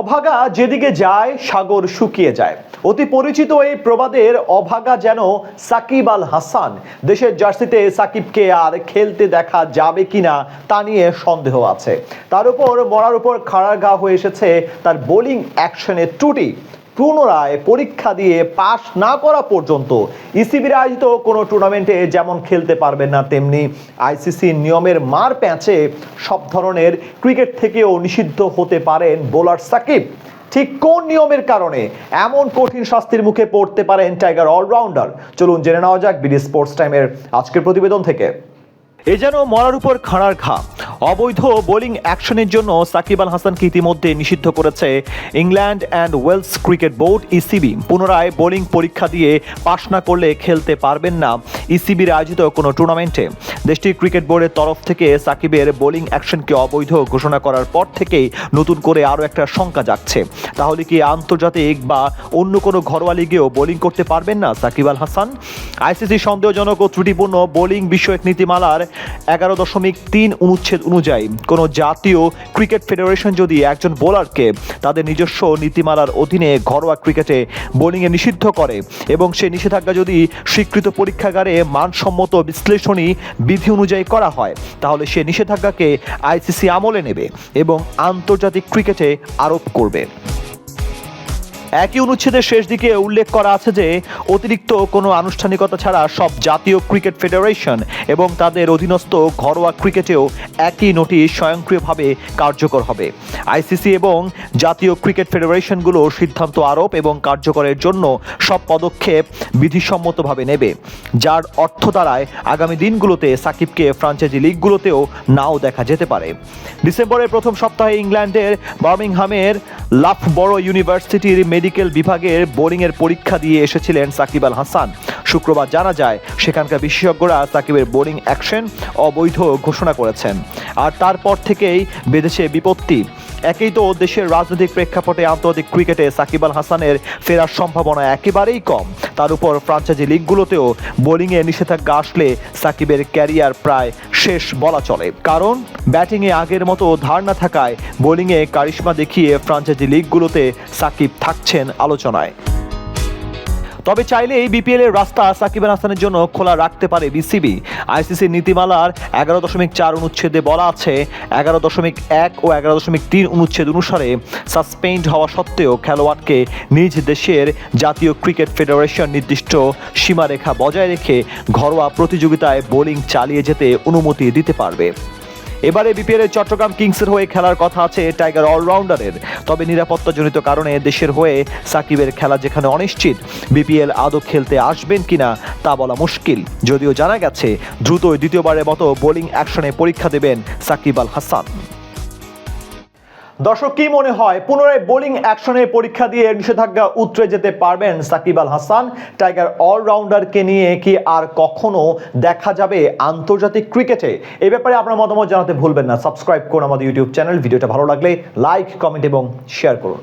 অভাগা যেদিকে যায়, সাগর শুকিয়ে যায়। অতি পরিচিত এই প্রবাদের অভাগা যেন সাকিব আল হাসান। দেশের জার্সিতে সাকিবকে আর খেলতে দেখা যাবে কিনা তা নিয়ে সন্দেহ আছে। তার উপর মরার উপর খাড়ার গা হয়ে এসেছে তার বোলিং অ্যাকশনের ত্রুটি। পুনরায় পরীক্ষা দিয়ে পাশ না করা পর্যন্ত ইসিবির আয়োজিত কোনো টুর্নামেন্টে যেমন খেলতে পারবেন না, তেমনি আইসিসি নিয়মের মার প্যাঁচে সব ধরনের ক্রিকেট থেকেও নিষিদ্ধ হতে পারেন বোলার সাকিব। ঠিক কোন নিয়মের কারণে এমন কঠিন শাস্তির মুখে পড়তে পারেন টাইগার অলরাউন্ডার চলুন জেনে নেওয়া যাক বিডি স্পোর্টস টাইমের আজকের প্রতিবেদন থেকে। এ যেন মরার উপর খাড়ার ঘা। অবৈধ বোলিং অ্যাকশনের জন্য সাকিব আল হাসানকে ইতিমধ্যে নিষিদ্ধ করেছে England and Wales cricket board, ECB. পুনরায় বোলিং পরীক্ষা দিয়ে পাশ না করলে খেলতে পারবেন না ইসিবির আয়োজিত কোনো টুর্নামেন্টে। দেশটির ক্রিকেট বোর্ডের তরফ থেকে সাকিবের বোলিং অ্যাকশনকে অবৈধ ঘোষণা করার পর থেকেই নতুন করে আরও একটা শঙ্কা জাগছে। তাহলে কি আন্তর্জাতিক বা অন্য কোনো ঘরোয়া লিগেও বোলিং করতে পারবেন না সাকিব আল হাসান? আইসিসি সন্দেহজনক ও ত্রুটিপূর্ণ বোলিং বিষয়ক নীতিমালার এগারো দশমিক তিন অনুচ্ছেদ অনুযায়ী, কোনো জাতীয় ক্রিকেট ফেডারেশন যদি একজন বোলারকে তাদের নিজস্ব নীতিমালার অধীনে ঘরোয়া ক্রিকেটে বোলিংয়ে নিষিদ্ধ করে এবং সেই নিষেধাজ্ঞা যদি স্বীকৃত পরীক্ষাগারে মানসম্মত বিশ্লেষণী বিধি অনুযায়ী করা হয়, তাহলে সে নিষেধাজ্ঞাকে আইসিসি আমলে নেবে এবং আন্তর্জাতিক ক্রিকেটে আরোপ করবে। একই অনুচ্ছেদের শেষ দিকে উল্লেখ করা আছে যে, অতিরিক্ত কোনো আনুষ্ঠানিকতা ছাড়া সব জাতীয় ক্রিকেট ফেডারেশন এবং তাদের অধীনস্থ ঘরোয়া ক্রিকেটেও একই নোটিশ স্বয়ংক্রিয়ভাবে কার্যকর হবে। আইসিসি এবং জাতীয় ক্রিকেট ফেডারেশনগুলো সিদ্ধান্ত আরোপ এবং কার্যকরের জন্য সব পদক্ষেপ বিধিসম্মতভাবে নেবে। যার অর্থ দ্বারায় আগামী দিনগুলোতে সাকিবকে ফ্রাঞ্চাইজি লিগগুলোতেও নাও দেখা যেতে পারে। ডিসেম্বরের প্রথম সপ্তাহে ইংল্যান্ডের বার্মিংহামের লাফ বড় ইউনিভার্সিটির মেডিকেল বিভাগের বোলিংয়ের পরীক্ষা দিয়ে এসেছিলেন সাকিব আল হাসান। শুক্রবার জানা যায়, সেখানকার বিশেষজ্ঞরা সাকিবের বোলিং অ্যাকশন অবৈধ ঘোষণা করেছেন। আর তারপর থেকেই বেদেশে বিপত্তি। একেই তো দেশের রাজনৈতিক প্রেক্ষাপটে আন্তর্জাতিক ক্রিকেটে সাকিব আল হাসানের ফেরার সম্ভাবনা একেবারেই কম। তার উপর ফ্রাঞ্চাইজি লিগগুলোতেও বোলিংয়ে নিষেধাজ্ঞা আসলে সাকিবের ক্যারিয়ার প্রায় শেষ বলা চলে। কারণ, ব্যাটিংয়ে আগের মতো ধার না থাকায় বোলিংয়ে কারিশমা দেখিয়ে ফ্রাঞ্চাইজি লিগগুলোতে সাকিব থাকছেন আলোচনায়। তবে চাইলে এই বিপিএল এর রাস্তা সাকিব আল হাসানের জন্য খোলা রাখতে পারে বিসিবি। আইসিসির নীতিমালার এগারো দশমিক চার অনুচ্ছেদে বলা আছে, এগারো দশমিক এক ও এগারো দশমিক তিন অনুচ্ছেদ অনুসারে সাসপেন্ড হওয়া সত্ত্বেও খেলোয়াড়কে নিজ দেশের জাতীয় ক্রিকেট ফেডারেশন নির্দিষ্ট সীমারেখা বজায় রেখে ঘরোয়া প্রতিযোগিতায় বোলিং চালিয়ে যেতে অনুমতি দিতে পারবে। এবারে বিপিএল চট্টগ্রাম কিংসের হয়ে খেলার কথা আছে টাইগার অলরাউন্ডারের। তবে নিরাপত্তাজনিত কারণে দেশের হয়ে সাকিবের খেলা যেখানে অনিশ্চিত, বিপিএল আদৌ খেলতে আসবেন কিনা তা বলা মুশকিল। যদিও জানা গেছে, দ্রুতই দ্বিতীয়বারের মতো বোলিং অ্যাকশনে পরীক্ষা দেবেন সাকিব আল হাসান। দর্শক, কি মনে হয়, পুনরায় বোলিং অ্যাকশনের পরীক্ষা দিয়ে নিষেধাজ্ঞা উতরে যেতে পারবেন সাকিব আল হাসান? টাইগার অলরাউন্ডারকে নিয়ে কি আর কখনো দেখা যাবে আন্তর্জাতিক ক্রিকেটে? এ ব্যাপারে আপনার মতামত জানাতে ভুলবেন না। সাবস্ক্রাইব করুন আমাদের ইউটিউব চ্যানেল। ভিডিওটা ভালো লাগলে লাইক, কমেন্ট এবং শেয়ার করুন।